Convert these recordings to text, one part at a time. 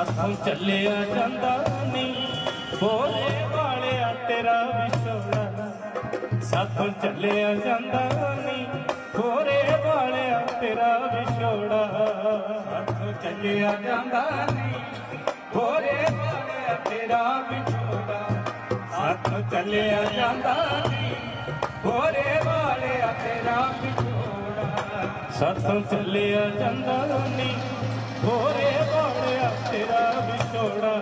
ਸਾਥੋਂ ਚੱਲਿਆ ਜਾਂਦਾ ਨਹੀਂ। ਬੋਲੇ ਵਾਲਿਆ ਤੇਰਾ ਵਿਛੋੜਾ ਸਾਥੋਂ ਚੱਲਿਆ ਜਾਂਦਾ ਨਹੀਂ। ਬੋਰੇ ਵਾਲਿਆ ਤੇਰਾ ਵਿਛੋੜਾ ਸਾਥੋਂ ਚੱਲਿਆ ਜਾਂਦਾ ਨਹੀਂ। ਬੋਰੇ ਵਾਲਿਆ ਤੇਰਾ ਵਿਛੋੜਾ ਸਾਥੋਂ ਚੱਲਿਆ ਜਾਂਦਾ ਨਹੀਂ। ਬੋਰੇ ਵਾਲਿਆ ਤੇਰਾ ਵਿਛੋੜਾ ਸਾਥੋਂ ਚੱਲਿਆ ਜਾਂਦਾ ਨਹੀਂ। ਹੋਰੇ ਤੇਰਾ ਵਿਛੋੜਾ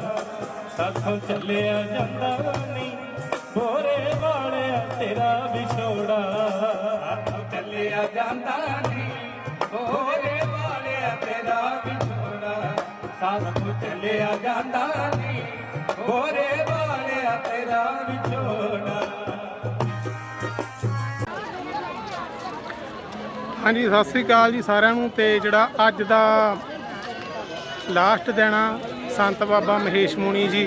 ਸਾਥੋਂ ਚੱਲਿਆ ਜਾਂਦਾ ਨਹੀਂ ਹੋਰੇ ਵਾਲਿਆ ਤੇਰਾ ਵਿਛੋੜਾ ਸਾਥੋਂ ਚੱਲਿਆ ਜਾਂਦਾ ਨਹੀਂ ਹੋਰੇ ਵਾਲਿਆ ਤੇਰਾ ਵਿਛੋੜਾ ਸਾਥੋਂ ਚੱਲਿਆ ਜਾਂਦਾ ਨਹੀਂ ਹੋਰੇ ਵਾਲਿਆ ਤੇਰਾ ਵਿਛੋੜਾ ਹਾਂਜੀ, ਸਤਿ ਸ੍ਰੀ ਅਕਾਲ ਜੀ ਸਾਰਿਆਂ ਨੂੰ ਤੇ ਜਿਹੜਾ ਅੱਜ ਦਾ ਲਾਸਟ ਦਿਨ ਆ ਸੰਤ ਬਾਬਾ ਮਹੇਸ਼ ਮੁਨੀ ਜੀ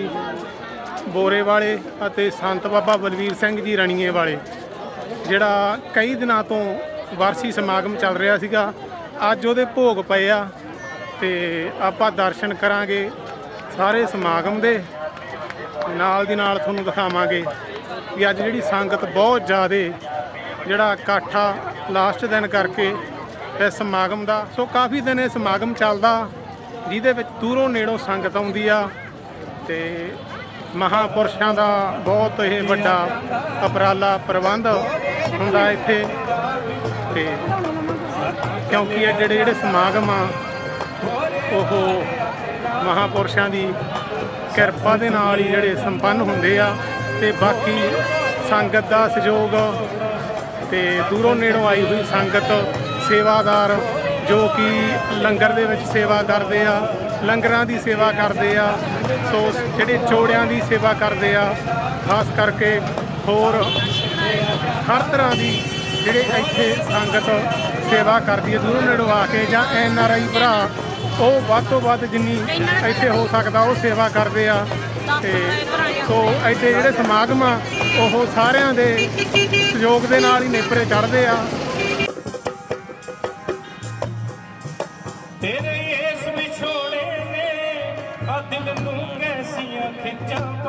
ਬੋਰੇ ਵਾਲੇ ਅਤੇ ਸੰਤ ਬਾਬਾ ਬਲਵੀਰ ਸਿੰਘ ਜੀ ਰਣੀਏ ਵਾਲੇ, ਜਿਹੜਾ ਕਈ ਦਿਨਾਂ ਤੋਂ ਵਾਰਸੀ ਸਮਾਗਮ ਚੱਲ ਰਿਹਾ ਸੀਗਾ। ਅੱਜ ਉਹਦੇ ਭੋਗ ਪਏ ਆ ਤੇ ਆਪਾਂ ਦਰਸ਼ਨ ਕਰਾਂਗੇ ਸਾਰੇ ਸਮਾਗਮ ਦੇ। ਨਾਲ ਦੀ ਨਾਲ ਤੁਹਾਨੂੰ ਦਿਖਾਵਾਂਗੇ ਵੀ ਅੱਜ ਜਿਹੜੀ ਸੰਗਤ ਬਹੁਤ ਜ਼ਿਆਦੇ, ਜਿਹੜਾ ਇਕੱਠ ਆ ਲਾਸਟ ਦਿਨ ਕਰਕੇ ਇਸ ਸਮਾਗਮ ਦਾ, ਸੋ ਕਾਫੀ ਦਿਨ ਇਹ ਸਮਾਗਮ ਚੱਲਦਾ। ਜਿਹਦੇ ਵਿੱਚ ਦੂਰੋਂ ਨੇੜੋਂ ਸੰਗਤ ਆਉਂਦੀ ਆ ਤੇ ਮਹਾਪੁਰਸ਼ਾਂ ਦਾ ਬਹੁਤ ਇਹ ਵੱਡਾ ਉਪਰਾਲਾ ਪ੍ਰਬੰਧ ਹੁੰਦਾ ਇੱਥੇ। ਤੇ ਕਿਉਂਕਿ ਇਹ ਜਿਹੜੇ ਜਿਹੜੇ ਸਮਾਗਮ ਆ, ਉਹ ਮਹਾਪੁਰਸ਼ਾਂ ਦੀ ਕਿਰਪਾ ਦੇ ਨਾਲ ਹੀ ਜਿਹੜੇ ਸੰਪੰਨ ਹੁੰਦੇ ਆ ਤੇ ਬਾਕੀ ਸੰਗਤ ਦਾ ਸਹਿਯੋਗ ਤੇ ਦੂਰੋਂ ਨੇੜੋਂ ਆਈ ਹੋਈ ਸੰਗਤ ਸੇਵਾਦਾਰ ਜੋ ਕਿ ਲੰਗਰ ਦੇ ਵਿੱਚ ਸੇਵਾ ਕਰਦੇ ਆ, ਲੰਗਰਾਂ ਦੀ ਸੇਵਾ ਕਰਦੇ ਆ, ਸੋ ਜਿਹੜੇ ਚੋੜਿਆਂ ਦੀ ਸੇਵਾ ਕਰਦੇ ਆ, ਖਾਸ ਕਰਕੇ ਹੋਰ ਹਰ ਤਰ੍ਹਾਂ ਦੀ ਜਿਹੜੇ ਇੱਥੇ ਸੰਗਤ ਸੇਵਾ ਕਰਦੀ ਹੈ, ਦੂਰੋਂ ਨੇੜੋਂ ਆ ਕੇ ਜਾਂ ਐਨ ਆਰ ਆਈ ਭਰਾ, ਉਹ ਵੱਧ ਤੋਂ ਵੱਧ ਜਿੰਨੀ ਇੱਥੇ ਹੋ ਸਕਦਾ, ਉਹ ਸੇਵਾ ਕਰਦੇ ਆ। ਤੇ ਸੋ ਇੱਥੇ ਜਿਹੜੇ ਸਮਾਗਮ ਆ, ਉਹ ਸਾਰਿਆਂ ਦੇ ਸਹਿਯੋਗ ਦੇ ਨਾਲ ਹੀ ਨੇਪਰੇ ਚੜ੍ਹਦੇ ਆ।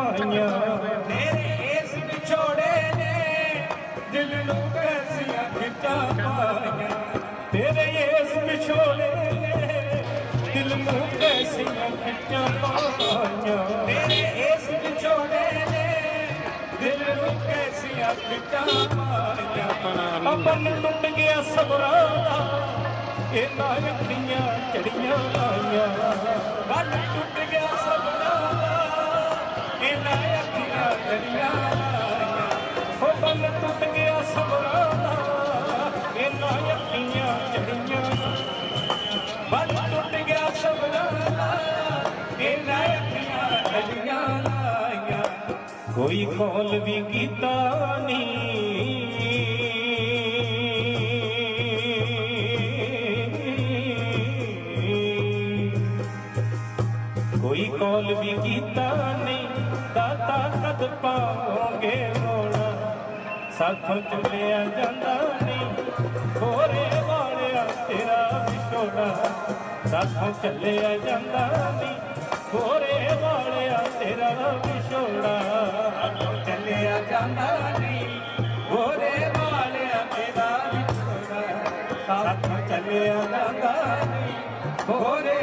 ਖਿੱਚਾਂ ਤੇਰੇ ਇਸ ਵਿਛੋੜੇ ਨੇ ਦਿਲ ਨੂੰ ਐਸੀਆਂ ਖਿੱਚਾਂ ਪਾਈਆਂ। ਤੇਰੇ ਇਸ ਵਿਛੋੜੇ ਨੇ ਦਿਲ ਨੂੰ ਐਸੀਆਂ ਖਿੱਚਾਂ ਪਾਈਆਂ। ਤੇਰੇ ਇਸ ਵਿਛੋੜੇ ਨੇ ਦਿਲ ਨੂੰ ਕੈਸੀਆਂ ਖਿੱਚਾਂ ਪਾਈਆਂ। ਆਪਨ ਟੁੱਟ ਗਿਆ ਸਬਰਾਂ ਦਾ ਇਹਨਾਂ ਅੱਖੀਆਂ ਚੜੀਆਂ ਆਈਆਂ। ਗੱਲ ਟੁੱਟ ਕੌਲ ਵੀ ਕੀਤਾ ਨਹੀਂ ਕੋਈ ਕੌਲ ਵੀ ਕੀਤਾ ਨਹੀਂ ਦਾਤਾ ਕਦ ਪਾਓਗੇ ਮੋਣਾ ਸਾਥੋਂ ਚੱਲਿਆ ਜਾਂਦਾ ਨਹੀਂ ਹੋਰੇ ਵਾਲਿਆ ਤੇਰਾ ਵਿਛੋੜਾ ਸਾਥੋਂ ਚੱਲਿਆ ਜਾਂਦਾ ਨਹੀਂ ਹੋਰੇ ਵਾਲਿਆ ਤੇਰਾ ਵਿਛੋੜਾ ਸਾਥੋਂ ਚੱਲਿਆ ਜਾਂਦਾ ਨਹੀਂ। ਹੋਰੇ ਵਾਲਿਆ ਤੇਰਾ ਵਿਛੋੜਾ ਸਾਥੋਂ ਚੱਲਿਆ ਜਾਂਦਾ ਨਹੀਂ। ਹੋਰੇ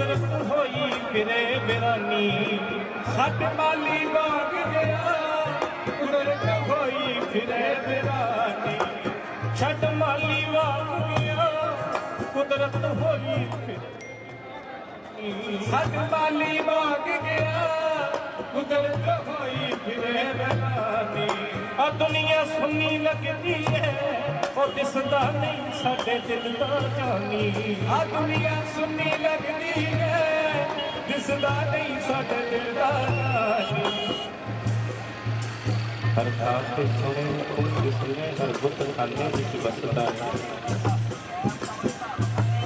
ਆ ਕੁਦਰਤ ਹੋਈ ਫਿਰੇ ਬਿਰਾਨੀ ਛੱਡ ਮਾਲੀ ਬਾਗ ਗਿਆ ਕੁਦਰਤ ਹੋਈ ਫਿਰੇ ਬਿਰਾਨੀ ਛੱਡ ਮਾਲੀ ਵਾਂਗ ਗਿਆ, ਕੁਦਰਤ ਹੋਈ ਫਿਰ ਸੱਜ ਮਾਲੀ ਮੰਗ ਗਿਆ, ਕੁਦਰਤ ਹੋਈ ਫਿਰੇ ਬਰਾਨੀ ਆ ਦੁਨੀਆ ਸੁਣੀ ਲੱਗਦੀ ਹੈ ਉਹ ਦਿਸਦਾ ਨਹੀਂ ਸਾਡੇ ਦਿਲ ਦਾ ਜਾਨੀ। ਆ ਦੁਨੀਆ ਸੁਣੀ ਲੱਗਦੀ ਹੈ ਦਿਸਦਾ ਨਹੀਂ ਸਾਡੇ ਦਿਲ ਦਾ ਜਾਨੀ। ਹਰ ਥਾਂ ਤੇ ਸੋਹਣੇ ਕੋਈ ਦਿਸਨੇ ਹਰ ਬੁੱਤ ਖਾਨੇ ਵਿੱਚ ਵਸਦਾ ਹੈ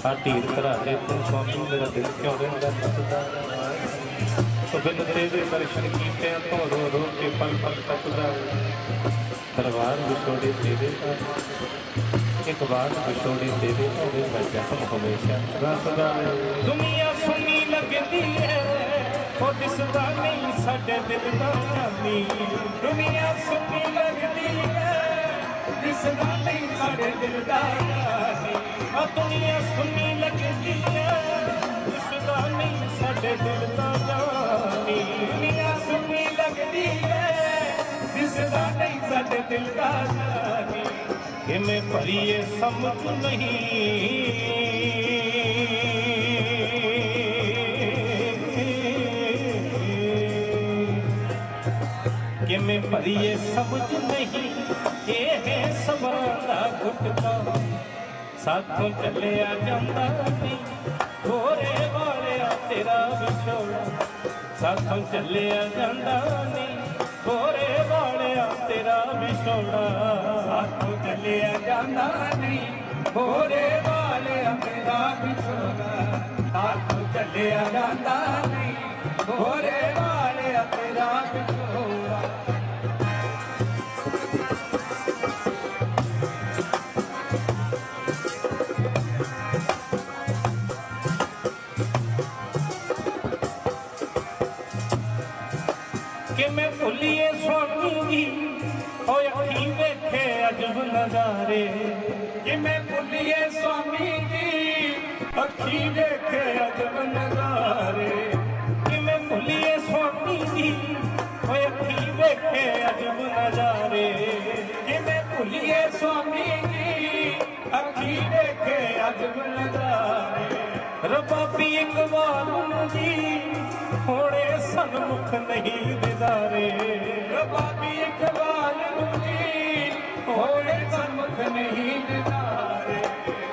ਆ ਢੀਰ ਘਰਾ ਦੇ ਤੂੰ ਮੇਰਾ ਦਿਲ ਕਿਉਂ ਰਹਿੰਦਾ ਨੱਸਦਾ ਸੋ ਬਿਨ ਤੇਰੇ ਦਰਸ਼ਨ ਕੀਤੇ ਤੋਂ ਰੋ ਰੋ ਕੇ ਪਲ ਪਲ ਤੱਕਦਾ ਦਰਬਾਰ ਵਿਛੋੜੇ ਤੇਰੇ ਦਾ ਇੱਕ ਵਾਰ ਵਿਛੋੜੇ ਤੇਰੇ ਹੋਵੇ ਮੈਂ ਜਖਮ ਹਮੇਸ਼ਾ ਰਸਦਾ ਦੁਨੀਆ ਸੁਣੀ ਲੱਗਦੀ ਹੈ ਉਹ ਦਿਸਦਾ ਨਹੀਂ ਸਾਡੇ ਦਿਲ ਦਾ ਜਾਨੀ ਦੁਨੀਆ ਸੁਣੀ ਲੱਗਦੀ ਹੈ ਦਿਸਦਾ ਨਹੀਂ ਸਾਡੇ ਦਿਲ ਦਾ ਜਾਨੀ ਆ ਦੁਨੀਆ ਸੁਣੀ ਲੱਗਦੀ ਹੈ ਦਿਸਦਾ ਸਾਡੇ ਦਿਲ ਦਾ ਜਾਨੀ ਦੁਨੀਆ ਸੁਣੀ ਲੱਗਦੀ ਹੈ ਦਿਸਦਾ ਨਹੀਂ ਸਾਡੇ ਦਿਲ ਦਾ ਜਾਨੀ ਕਿਵੇਂ ਭਰੀਏ ਸਮਝ ਨਹੀਂ। ਕਿਵੇਂ ਭਰੀਏ ਸਮਝ ਨਹੀਂ, ਇਹ ਸਬਰਾਂ ਦਾ ਗੁਟਕਾ ਸਾਥੋਂ ਚੱਲਿਆ ਜਾਂਦਾ ਨਹੀਂ ਹੋਰੇ ਵਾਲਿਆ ਤੇਰਾ ਵਿਛੋੜਾ, ਸਾਥੋਂ ਚੱਲਿਆ ਜਾਂਦਾ ਨਹੀਂ। ਹੋਰੇ ਵਾਲਿਆ ਤੇਰਾ ਵਿਛੋੜਾ, ਸਾਥੋਂ ਚੱਲਿਆ ਜਾਂਦਾ ਨਹੀਂ। ਹੋਰੇ ਵਾਲਿਆ ਤੇਰਾ ਵਿਛੋੜਾ, ਸਾਥੋਂ ਚੱਲਿਆ ਜਾਂਦਾ ਨਹੀਂ। ਗੋਰੇ ਵਾਲਿਆ ਤੇਰਾ ਵਿਛੋੜਾ। ਅਜਬ ਨਜ਼ਾਰੇ ਕਿਵੇਂ ਭੁੱਲੀਏ ਸਵਾਮੀ ਜੀ? ਅੱਖੀ ਵੇਖੇ ਅਜਬ ਨਜ਼ਾਰੇ ਕਿਵੇਂ ਭੁੱਲੀਏ ਸਵਾਮੀ ਜੀ? ਓਏ ਅੱਖੀ ਵੇਖੇ ਅਜਬ ਨਜ਼ਾਰੇ ਕਿਵੇਂ ਭੁੱਲੀਏ ਸਵਾਮੀ ਜੀ? ਅੱਖੀ ਵੇਖੇ ਅਜਬ ਨਜ਼ਾਰੇ ਰਬਾਬੀ ਇਕਬਾਲ ਨੂੰ ਜੀ, ਹੋਣੇ ਸਨਮੁਖ ਨਹੀਂ ਦਿਦਾਰੇ। ਰਬਾਬੀ ਇਕਬਾਲ ਨੂੰ ਜੀ ਹੋਣੇ ਸਨਮੁਖ ਨਹੀਂ ਦਿਦਾਰੇ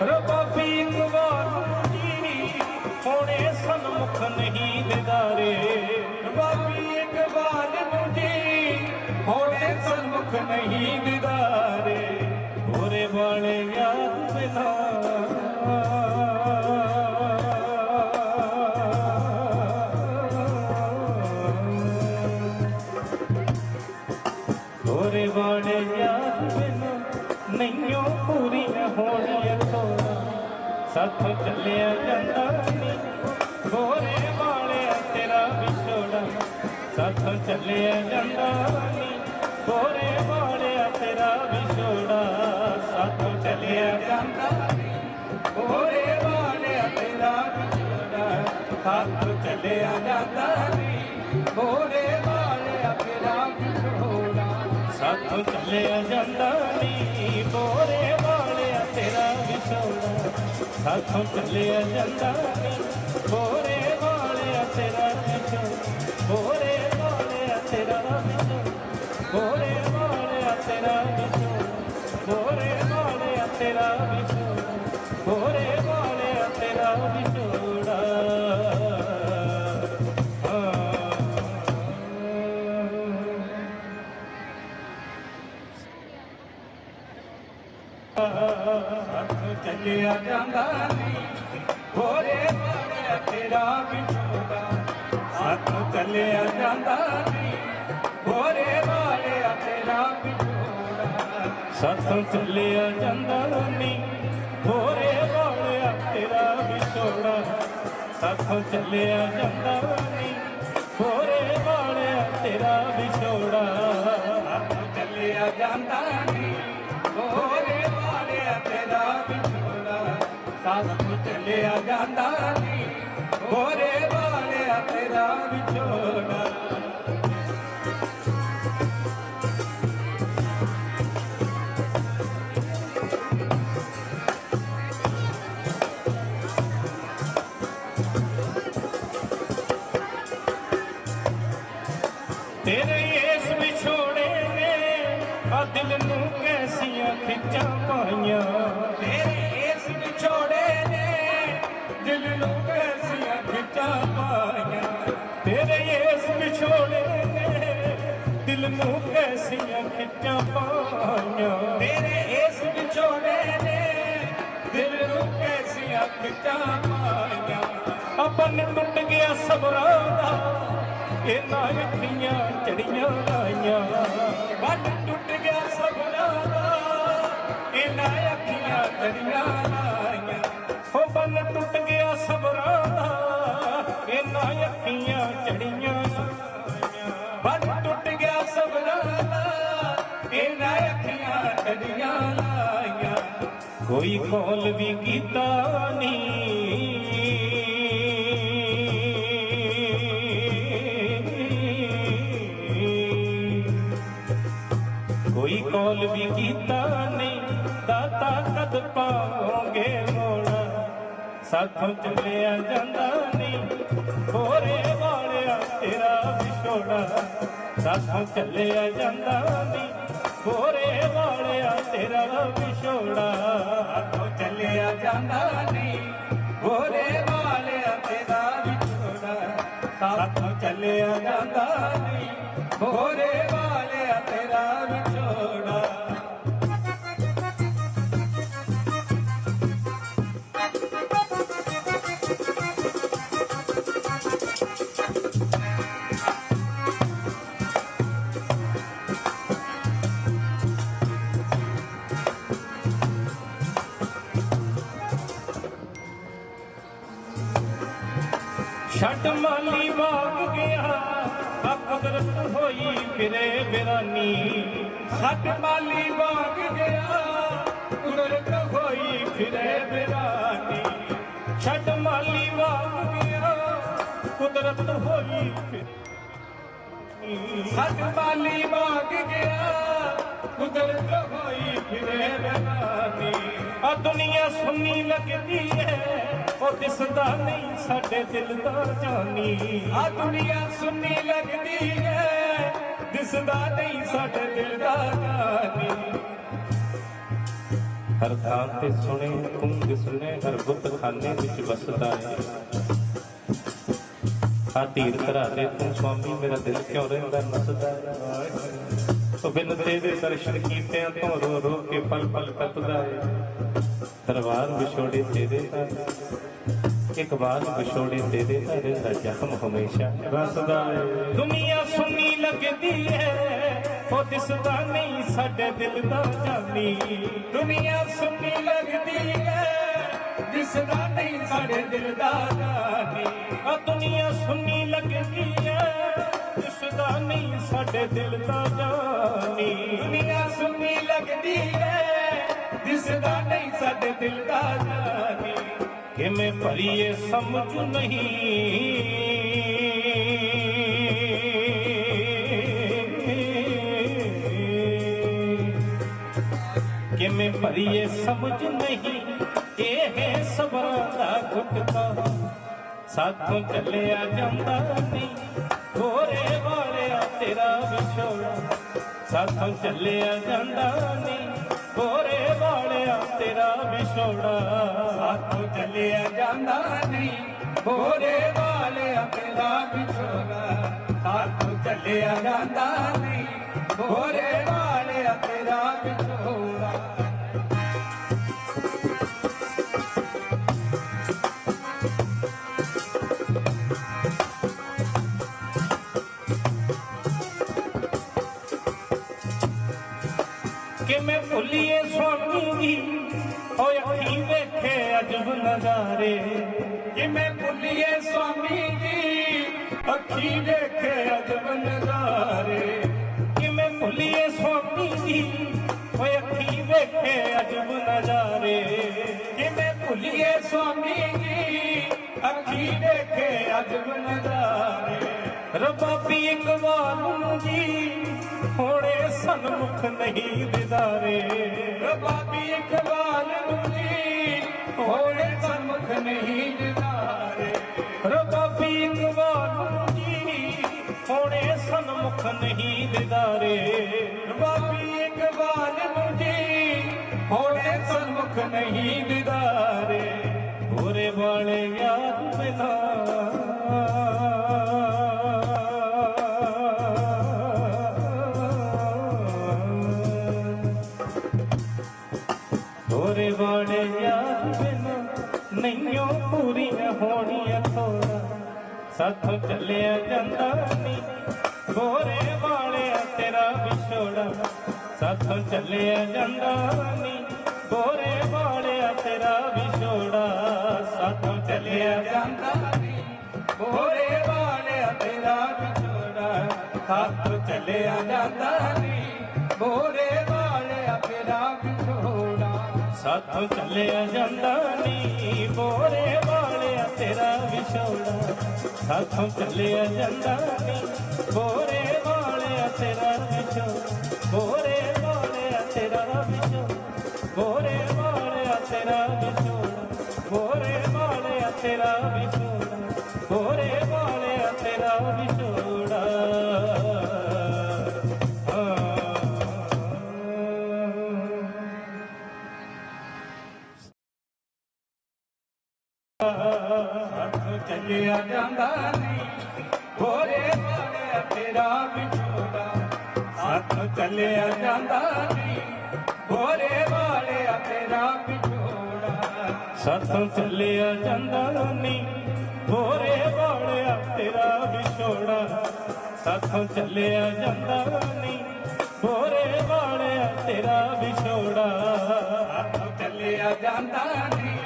ਰਬਾਬੀ ਇਕਬਾਲ ਨੂੰ ਜੀ ਹੋਣੇ ਸਨਮੁਖ ਨਹੀਂ ਦਿਦਾਰੇ ਰਬਾਬੀ ਇਕਬਾਲ ਨੂੰ ਜੀ ਹੋਣੇ ਸਨਮੁਖ ਨਹੀਂ ਦਿਦਾਰੇ ਹੋਰੇ ਵਾਲੇ ਯਾਦ ਬਿਨਾ ਹੋਰੇ ਵਾਲੇ ਯਾਦ ਬਿਨਾ ਨਹੀਂਓ ਪੂਰੀਆਂ ਹੋਣੀਆਂ ਤੋੜਾ ਸਾਥੋਂ ਚੱਲਿਆ ਜਾਂਦਾ ਨਹੀਂ ਗੋਰੇ ਵਾਲਿਆ ਤੇਰਾ ਵਿਛੋੜਾ ਸਾਥੋਂ ਚੱਲਿਆ ਜਾਂਦਾ ਨਹੀਂ ਗੋਰੇ ਵਾਲਿਆ ਤੇਰਾ ਵਿਛੋੜਾ ਸਾਥੋਂ ਚੱਲਿਆ ਜਾਂਦਾ ਨਹੀਂ ਹੋਰੇ ਵਾਲਿਆ ਤੇਰਾ ਵਿਛੋੜਾ ਸਾਥੋਂ ਚੱਲਿਆ ਜਾਂਦਾ ਨਹੀਂ ਗੋਰੇ ਵਾਲਿਆ ਸਾਥੋਂ ਚੱਲਿਆ ਜਾਂਦਾ ਨੀ ਬੋਰੇ ਵਾਲਿਆ ਤੇਰਾ ਵਿਛੋੜਾ ਸਾਥੋਂ ਚੱਲਿਆ ਜਾਂਦਾ ਨੀ ਬੋਰੇ ਵਾਲਿਆ ਤੇਰਾ ਵਿਛੋੜਾ ਬੋਰੇ ਵਾਲਿਆ ਤੇਰਾ ਵਿਛੋੜਾ ਬੋਰੇ ਵਾਲਿਆ ਤੇਰਾ ਵਿਛੋੜਾ ਬੋਰੇ ਵਾਲਿਆ ਤੇਰਾ ਵਿਛੋੜਾ ਬੋਰੇ ਵਾਲਿਆ ਤੇਰਾ ਵਿਛੋੜਾ ਹੱਥ ਚੱਲਿਆ ਜਾਂਦਾ ਨਹੀਂ। ਹੋਰੇ ਵਾਲਿਆ ਤੇਰਾ ਵਿਛੋੜਾ। ਹੱਥ ਚੱਲਿਆ ਜਾਂਦਾ ਨਹੀਂ। ਹੋਰੇ ਵਾਲਿਆ ਤੇਰਾ ਵਿਛੋੜਾ। ਸਾਥੋਂ ਚੱਲਿਆ ਜਾਂਦਾ ਨਹੀਂ। ਹੋਰੇ ਵਾਲਿਆ ਤੇਰਾ ਵਿਛੋੜਾ। ਸਾਥੋਂ ਚੱਲਿਆ ਜਾਂਦਾ ਨਹੀਂ। ਹੋਰੇ ਵਾਲਿਆ ਤੇਰਾ ਵਿਛੋੜਾ। ਸਾਥੋਂ ਚੱਲਿਆ ਜਾਂਦਾ ਨਹੀਂ। ਜਾਣਿਆ ਜਾਂਦਾ ਨਹੀਂ ਹੋਰੇ ਵਾਲਿਆ ਤੇਰਾ ਵਿਛੋੜਾ ਤੇਰੇ ਇਸ ਵਿਛੋੜੇ ਨੇ ਆ ਦਿਲ ਨੂੰ ਕੈਸੀਆਂ ਖਿੱਚਾਂ ਪਾਈਆਂ। ਦਿਲ ਨੂੰ ਕੈਸੀਆਂ ਖਿੱਚਾਂ ਪਾਈਆਂ। ਤੇਰੇ ਇਸ ਵਿਛੋੜੇ ਨੇ ਦਿਲ ਨੂੰ ਕੈਸੀਆਂ ਖਿੱਚਾਂ ਪਾਈਆਂ। ਆਪਨ ਟੁੱਟ ਗਿਆ ਸਬਰਾਂ ਦਾ, ਇਹਨਾਂ ਅੱਖੀਆਂ ਚੜੀਆਂ ਆਈਆਂ ਵੱਟ ਟੁੱਟ ਗਿਆ ਸਬਰਾਂ ਦਾ, ਇਹਨਾਂ ਅੱਖੀਆਂ ਚੜੀਆਂ ਆਈਆਂ ਹੋ ਬੰਨ ਟੁੱਟ ਗਿਆ ਸਬਰਾਂ ਦਾ, ਇਹਨਾਂ ਅੱਖੀਆਂ ਕੋਈ ਕੋਲ ਵੀ ਕੀਤਾ ਨਹੀਂ ਕੋਈ ਕੌਲ ਵੀ ਕੀਤਾ ਨਹੀਂ ਦਾਤਾ ਕਦ ਪਾਵੋਗੇ ਮੋੜਾ। ਸਾਥੋਂ ਚੱਲਿਆ ਜਾਂਦਾ ਨਹੀਂ ਹੋਰੇ ਵਾਲਿਆ ਤੇਰਾ ਵਿਛੋੜਾ ਸਾਥੋਂ ਚੱਲਿਆ ਜਾਂਦਾ ਨਹੀਂ ਹੋਰੇ ਵਾਲਿਆ ਤੇਰਾ ਵਿਛੋੜਾ ਸਾਥੋਂ ਚੱਲਿਆ ਜਾਂਦਾ ਨਹੀਂ। ਹੋਰੇ ਵਾਲਿਆ ਤੇਰਾ ਵਿਛੋੜਾ ਸਾਥੋਂ ਚੱਲਿਆ ਜਾਂਦਾ ਨਹੀਂ। ਹੋਰੇ ਵਾਲਿਆ ਤੇਰਾ ਵਿਛੋੜਾ ਫਿਰੇ ਬਿਰਾਨੀ। ਛੱਡ ਮਾਲੀ ਬਾਗ ਗਿਆ, ਕੁਦਰਤ ਹੋਈ ਫਿਰੇ ਬਿਰਾਨੀ। ਛੱਡ ਮਾਲੀ ਬਾਗ ਗਿਆ, ਕੁਦਰਤ ਹੋਈ ਫਿਰੇ ਸੱਜ ਮਾਲੀ ਬਾਗ ਗਿਆ, ਕੁਦਰਤ ਹੋਈ ਫਿਰੇ ਬਨਾਨੀ ਆ ਦੁਨੀਆ ਸੁੰਨੀ ਲੱਗਦੀ ਏ, ਉਹ ਦਿਸਦਾ ਨਹੀਂ ਸਾਡੇ ਦਿਲ ਦਾ ਜਾਨੀ। ਆ ਦੁਨੀਆ ਸੁੰਨੀ ਲੱਗਦੀ ਹੈ ਦਿਸਦਾ ਨਹੀਂ ਸਾਡੇ ਦਿਲ ਦਾ ਜਾਨੀ ਹਰ ਥਾਂ ਤੇ ਸੁਣੇ ਤੁੰਗ ਸੁਣੇ ਹਰ ਬੁੱਤ ਵਿੱਚ ਵਸਦਾ ਏ। ਆ ਧੀਰ ਧਰਾ ਦੇ ਤੂੰ ਸਵਾਮੀ ਮੇਰਾ ਦਿਲ ਕਿਉਂ ਰਹਿੰਦਾ ਨਸਦਾ ਸੋ ਬਿਨ ਤੇਰੇ ਦਰਸ਼ਨ ਕੀਤਿਆਂ ਤੋਂ ਰੋ ਰੋ ਕੇ ਪਲ ਪਲ ਤਪਦਾ ਹੈ ਦਰਬਾਰ ਵਿਛੋੜੇ ਤੇਰੇ ਦਾ ਇੱਕ ਵਾਰ ਵਿਛੋੜੇ ਤੇਰੇ ਦਾ ਰਹਿੰਦਾ ਜ਼ਖਮ ਹਮੇਸ਼ਾ ਰਸਦਾ ਏ। ਦੁਨੀਆ ਸੁੰਨੀ ਲੱਗਦੀ ਏ ਉਹ ਦਿਸਦਾ ਨਹੀਂ ਸਾਡੇ ਦਿਲ ਦਾ ਜਾਨੀ। ਦੁਨੀਆ ਸੁੰਨੀ ਲੱਗਦੀ ਏ ਦਿਸਦਾ ਨਹੀਂ ਸਾਡੇ ਦਿਲ ਦਾ ਜਾਨੀ। ਆ ਦੁਨੀਆ ਸੁੰਨੀ ਲੱਗਦੀ ਏ ਦਿਸਦਾ ਨਹੀਂ ਸਾਡੇ ਦਿਲ ਦਾ ਜਾਨੀ। ਦੁਨੀਆ ਸੁੰਨੀ ਲੱਗਦੀ ਏ। ਦਿਸਦਾ ਨਹੀਂ ਸਾਡੇ ਦਿਲ ਦਾ ਜਾਨੀ। ਕਿਵੇਂ ਭਰੀਏ ਸਮਝ ਨਹੀਂ। ਕਿਵੇਂ ਭਰੀਏ ਸਮਝ ਨਹੀਂ। ਇਹ ਹੈ ਦਾ ਗੁਟਕਾ ਸਾਥੋਂ ਚੱਲਿਆ ਜਾਂਦਾ ਨਹੀਂ। ਗੋਰੇ ਵਾਲਿਆ ਤੇਰਾ ਵਿਛੋੜਾ। ਸਾਥੋਂ ਚੱਲਿਆ ਜਾਂਦਾ ਨਹੀਂ। ਤੇਰਾ ਵਿਛੋੜਾ ਸਾਥੋਂ ਚੱਲਿਆ ਜਾਂਦਾ ਨਹੀਂ। ਗੋਰੇ ਵਾਲਿਆ ਤੇਰਾ ਵਿਛੋੜਾ ਸਾਥੋਂ ਚੱਲਿਆ ਜਾਂਦਾ ਨਹੀਂ। ਗੋਰੇ ਵਾਲਿਆ ਤੇਰਾ ਵਿਛੋੜਾ ਕਿਵੇਂ ਭੁੱਲੀਏ ਸਵਾਮੀ ਦੀ ਓਏ ਅੱਖੀ ਵੇਖੇ ਅਜਬ ਨਜ਼ਾਰੇ। ਕਿਵੇਂ ਭੁੱਲੀਏ ਸਵਾਮੀ ਜੀ? ਅੱਖੀ ਵੇਖੇ ਅਜਬ ਨਜ਼ਾਰੇ। ਕਿਵੇਂ ਭੁੱਲੀਏ ਸਵਾਮੀ ਜੀ? ਓਏ ਅੱਖੀ ਵੇਖੇ ਅਜਬ ਨਜ਼ਾਰੇ। ਕਿਵੇਂ ਭੁੱਲੀਏ ਸਵਾਮੀ ਜੀ? ਅੱਖੀ ਵੇਖੇ ਅਜਬ ਨਜ਼ਾਰੇ। ਰਬਾਬੀ ਇਕਬਾਲ ਨੂੰ ਜੀ, ਹੋਣੇ ਸਨਮੁਖ ਨਹੀਂ ਦਿਦਾਰੇ ਰਬਾਬੀ ਇਕਬਾਲ ਨੂੰ ਜੀ, ਹੋਣੇ ਸਨਮੁਖ ਨਹੀਂ ਦਿਦਾਰੇ ਰਬਾਬੀ ਇਕਬਾਲ ਨੂੰ ਜੀ, ਹੋਣੇ ਸਨਮੁਖ ਨਹੀਂ ਦਿਦਾਰੇ ਰਬਾਬੀ ਇਕਬਾਲ ਨੂੰ ਜੀ, ਹੋਣੇ ਸਨਮੁਖ ਨਹੀਂ ਦਿਦਾਰੇ ਹੋਰੇ ਵਾਲੇ ਯਾਦ ਬਿਨਾ ਸਾਥੋਂ ਚੱਲਿਆ ਜਾਂਦਾ ਨਹੀਂ ਗੋਰੇ ਵਾਲਿਆ ਤੇਰਾ ਵਿਛੋੜਾ ਸਾਥੋਂ ਚੱਲਿਆ ਜਾਂਦਾ ਨਹੀਂ ਗੋਰੇ ਵਾਲਿਆ ਤੇਰਾ ਵਿਛੋੜਾ ਸਾਥੋਂ ਚੱਲਿਆ ਜਾਂਦਾ ਨਹੀਂ ਗੋਰੇ ਵਾਲਿਆ ਤੇਰਾ ਵਿਛੋੜਾ ਸਾਥੋਂ ਚੱਲਿਆ ਜਾਂਦਾ ਨਹੀਂ ਗੋਰੇ ਸਾਥੋਂ ਚੱਲਿਆ ਜਾਂਦਾ ਨੀ। ਬੋਰੇ ਵਾਲਿਆ ਤੇਰਾ ਵਿਛੋੜਾ ਸਾਥੋਂ ਚੱਲਿਆ ਜਾਂਦਾ ਨੀ। ਬੋਰੇ ਵਿਛੋੜਾ ਸਾਥੋਂ ਚੱਲਿਆ ਜਾਂਦਾ ਨਹੀਂ ਹੋਰੇ ਵਾਲਿਆ ਤੇਰਾ ਵਿਛੋੜਾ ਸਾਥੋਂ ਚੱਲਿਆ ਜਾਂਦਾ ਨਹੀਂ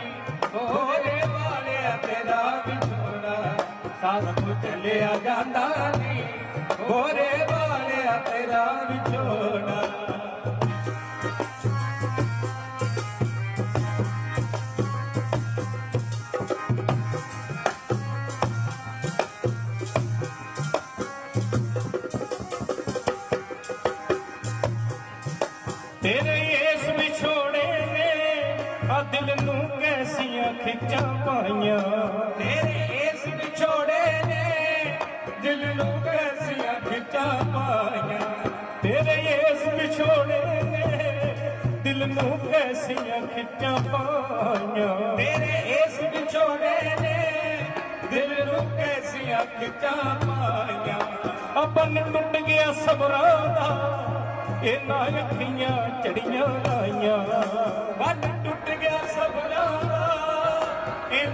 ਹੋਰੇ ਵਾਲਿਆ ਤੇਰਾ ਵਿਛੋੜਾ ਸਾਥੋਂ ਚੱਲਿਆ ਜਾਂਦਾ ਨਹੀਂ ਹੋਰੇ ਵਾਲਿਆ ਤੇਰਾ ਵਿਛੋੜਾ ਕੈਸੀਆਂ ਪਾਈਆਂ ਤੇਰੇ ਇਸ ਵਿਛੋੜੇ ਨੇ ਦਿਲ ਨੂੰ ਕੈਸੀਆਂ ਖਿੱਚਾਂ ਪਾਈਆਂ ਤੇਰੇ ਇਸ ਵਿਛੋੜੇ ਨੇ ਦਿਲ ਨੂੰ ਕੈਸੀਆਂ ਖਿੱਚਾਂ ਪਾਈਆਂ ਤੇਰੇ ਇਸ ਵਿਛੋੜੇ ਨੇ ਦਿਲ ਨੂੰ ਕੈਸੀਆਂ ਖਿੱਚਾਂ ਪਾਈਆਂ ਆਪਨ ਟੁੱਟ ਗਿਆ ਸਬਰਾਂ ਦਾ, ਇਹਨਾਂ ਅੱਖੀਆਂ ਚੜੀਆਂ ਲਾਈਆਂ। ਵੱਲ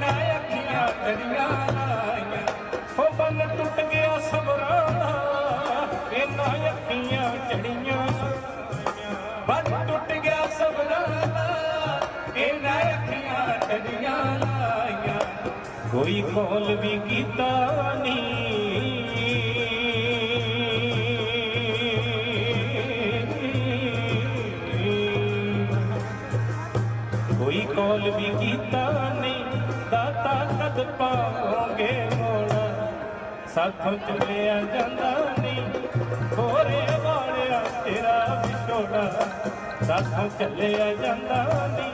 ਇਹਨਾਂ ਅੱਖੀਆਂ ਚੜੀਆਂ ਲਾਈਆਂ ਹੋ ਬੰਨ ਟੁੱਟ ਗਿਆ ਸਬਰਾਂ ਦਾ ਇਹਨਾਂ ਅੱਖੀਆਂ ਚੜੀਆਂ ਬੰਨ ਟੁੱਟ ਗਿਆ ਸਬਰਾਂ ਦਾ ਇਹਨਾਂ ਅੱਖੀਆਂ ਚੜੀਆਂ ਲਾਈਆਂ ਕੋਈ ਕੋਲ ਵੀ ਕੀਤਾ ਨਹੀਂ ਕਦ ਪਾਓਗੇ ਮੋੜਾ ਸਾਥੋਂ ਚੱਲਿਆ ਜਾਂਦਾ ਨਹੀਂ ਹੋਰੇ ਵਾਲਿਆ ਤੇਰਾ ਵਿਛੋੜਾ ਸਾਥੋਂ ਚੱਲਿਆ ਜਾਂਦਾ ਨਹੀਂ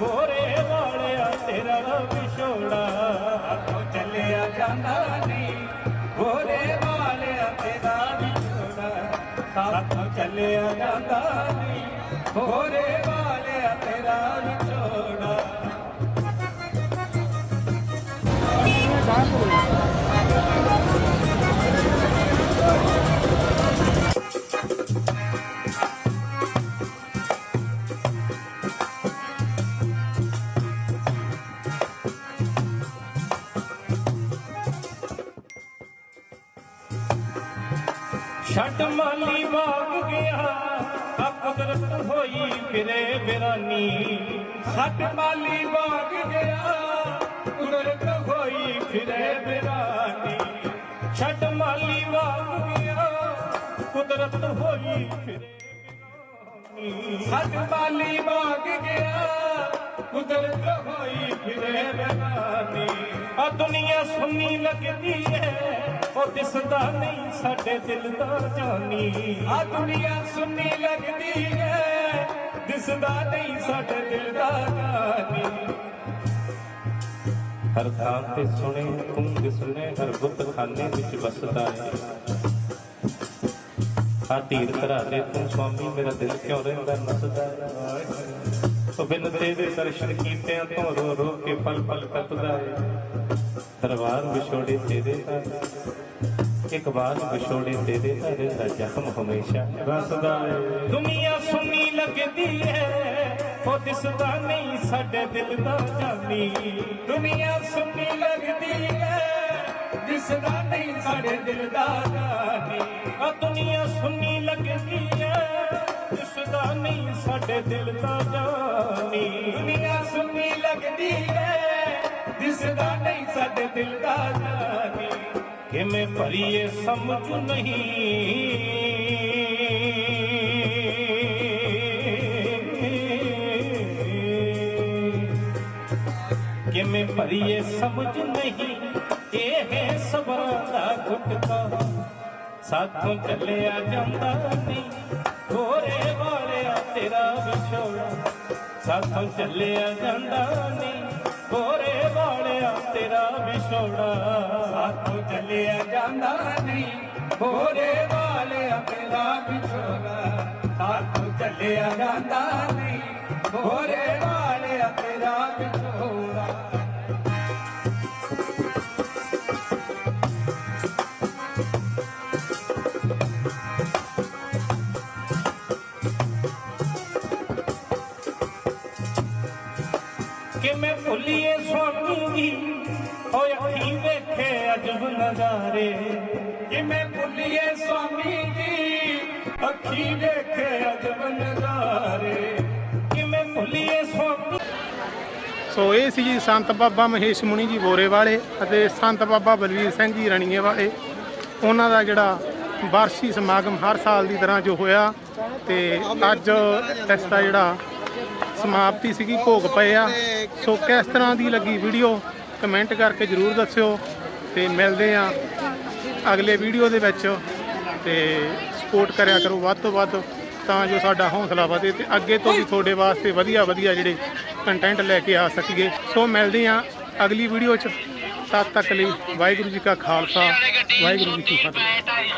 ਹੋਰੇ ਵਾਲਿਆ ਤੇਰਾ ਵਿਛੋੜਾ ਸਾਥੋਂ ਚੱਲਿਆ ਜਾਂਦਾ ਨਹੀਂ ਗੋਰੇ ਵਾਲਿਆ ਤੇਰਾ ਵਿਛੋੜਾ ਸਾਥੋਂ ਚੱਲਿਆ ਜਾਂਦਾ ਨਹੀਂ ਹੋਰੇ ਵਾਲਿਆ ਤੇਰਾ ਵਿਛੋੜਾ ਛੱਡ ਮਾਲੀ ਬਾਗ ਗਿਆ ਆ ਕੁਦਰਤ ਹੋਈ ਫਿਰੇ ਬਿਰਾਨੀ। ਛੱਡ ਮਾਲੀ ਕੁਦਰਤ ਹੋਈ ਫਿਰੇ ਬਿਰਾਨੀ ਛੱਡ ਮਾਲੀ ਗਿਆ, ਕੁਦਰਤ ਹੋਈ ਫਿਰੇ ਬਿਰਾਨੀ ਆ ਦੁਨੀਆ ਸੁੰਨੀ ਲੱਗਦੀ ਹੈ ਉਹ ਦਿਸਦਾ ਨਹੀਂ, ਸਾਡੇ ਦਿਲ ਦਾ ਜਾਨੀ। ਆ ਦੁਨੀਆ ਸੁੰਨੀ ਲੱਗਦੀ ਹੈ ਦਿਸਦਾ ਨਹੀਂ, ਸਾਡੇ ਦਿਲ ਦਾ ਜਾਨੀ। ਹਰ ਥਾਂ ਤੇ ਸੁਣੇ ਤੁੰਗ ਸੁਣੇ ਹਰ ਬੁੱਤ ਖਾਨੇ ਵਿੱਚ ਵਸਦਾ ਹੈ ਆ ਧੀਰ ਧਰਾ ਦੇ ਤੂੰ ਸਵਾਮੀ ਮੇਰਾ ਦਿਲ ਕਿਉਂ ਰਹਿੰਦਾ ਨਸਦਾ? ਹੈ ਬਿਨ ਤੇਰੇ ਦਰਸ਼ਨ ਕੀਤਿਆਂ ਤੋਂ ਰੋ ਰੋ ਕੇ ਪਲ ਪਲ ਤਪਦਾ ਏ। ਦਰਬਾਰ ਵਿਛੋੜੇ ਤੇਰੇ ਦਾ। ਇੱਕ ਵਾਰ ਵਿਛੋੜੇ ਤੇਰੇ ਦਾ ਰਹਿੰਦਾ ਜ਼ਖਮ ਹਮੇਸ਼ਾ ਰਸਦਾ ਏ। ਦੁਨੀਆ ਸੁਣੀ ਲੱਗਦੀ ਏ, ਉਹ ਦਿਸਦਾ ਨਹੀਂ ਸਾਡੇ ਦਿਲ ਦਾ ਜਾਨੀ। ਦੁਨੀਆ ਸੁਣੀ ਲੱਗਦੀ ਏ। ਦਿਸਦਾ ਨਹੀਂ ਸਾਡੇ ਦਿਲ ਦਾ ਜਾਨੀ ਆ ਦੁਨੀਆ ਸੁਣੀ ਲੱਗਦੀ ਏ ਦਿਸਦਾ ਨਹੀਂ ਸਾਡੇ ਦਿਲ ਦਾ ਜਾਨੀ ਦੁਨੀਆ ਸੁਣੀ ਲੱਗਦੀ ਏ ਦਿਸਦਾ ਨਹੀਂ ਸਾਡੇ ਦਿਲ ਦਾ ਜਾਨੀ ਕਿਵੇਂ ਭਰੀਏ ਸਮਝ ਨਹੀਂ। ਕਿਵੇਂ ਭਰੀਏ ਸਮਝ ਨਹੀਂ। ਇਹ ਸਬਰਾਂ ਦਾ ਗੁਟਕਾ। ਸਾਥੋਂ ਚੱਲਿਆ ਜਾਂਦਾ ਨਹੀਂ, ਗੋਰੇ ਵਾਲਿਆ ਤੇਰਾ ਵਿਛੋੜਾ। ਸਾਥੋਂ ਚੱਲਿਆ ਜਾਂਦਾ ਨਹੀਂ, ਗੋਰੇ ਵਾਲਿਆ ਤੇਰਾ ਵਿਛੋੜਾ। ਸਾਥੋਂ ਚੱਲਿਆ ਜਾਂਦਾ ਨਹੀਂ, ਗੋਰੇ ਵਾਲਿਆ ਤੇਰਾ ਵਿਛੋੜਾ। ਸਾਥੋਂ ਚੱਲਿਆ ਜਾਂਦਾ ਨਹੀਂ, ਗੋਰੇ ਵਾਲਿਆ ਕਿਵੇਂ ਭੁੱਲੀਏ ਸਵਾਮੀ ਜੀ ਅੱਖੀ ਵੇਖੇ ਅਜਬ ਨਜ਼ਾਰੇ। ਕਿਵੇਂ ਭੁੱਲੀਏ ਸਵਾਮੀ ਜੀ ਅੱਖੀ ਵੇਖੇ ਅਜਬ ਨਜ਼ਾਰੇ। ਕਿਵੇਂ ਭੁੱਲੀਏ ਸਵਾਮੀ ਸੋ ਇਹ ਸੀ ਜੀ ਸੰਤ ਬਾਬਾ ਮਹੇਸ਼ ਮੁਨੀ ਜੀ ਬੋਰੇ ਵਾਲੇ ਅਤੇ ਸੰਤ ਬਾਬਾ ਬਲਵੀਰ ਸਿੰਘ ਜੀ ਰਣੀਏ ਵਾਲੇ। ਉਹਨਾਂ ਦਾ ਜਿਹੜਾ ਵਾਰਸ਼ੀ ਸਮਾਗਮ ਹਰ ਸਾਲ ਦੀ ਤਰ੍ਹਾਂ ਜੋ ਹੋਇਆ ਤੇ ਅੱਜ ਇਸ ਦਾ ਜਿਹੜਾ ਸਮਾਪਤੀ ਸੀਗੀ, ਭੋਗ ਪਏ ਆ। ਸੋ ਕਿਸ ਤਰ੍ਹਾਂ ਦੀ ਲੱਗੀ ਵੀਡੀਓ ਕਮੈਂਟ ਕਰਕੇ ਜਰੂਰ ਦੱਸਿਓ ਤੇ ਮਿਲਦੇ ਆ ਅਗਲੇ ਵੀਡੀਓ ਦੇ ਵਿੱਚ ਤੇ ਸਪੋਰਟ ਕਰਿਆ ਕਰੋ ਵੱਧ ਤੋਂ ਵੱਧ ਤਾਂ ਜੋ ਸਾਡਾ ਹੌਸਲਾ ਵਧੇ ਤੇ ਅੱਗੇ ਤੋਂ ਵੀ ਤੁਹਾਡੇ ਵਾਸਤੇ ਵਧੀਆ ਵਧੀਆ ਜਿਹੜੇ ਕੰਟੈਂਟ ਲੈ ਕੇ ਆ ਸਕੀਏ। ਸੋ ਮਿਲਦੇ ਆ ਅਗਲੀ ਵੀਡੀਓ 'ਚ। ਤਦ ਤੱਕ ਲਈ ਵਾਹਿਗੁਰੂ ਜੀ ਕਾ ਖਾਲਸਾ, ਵਾਹਿਗੁਰੂ ਜੀ ਕੀ ਫਤਿਹ।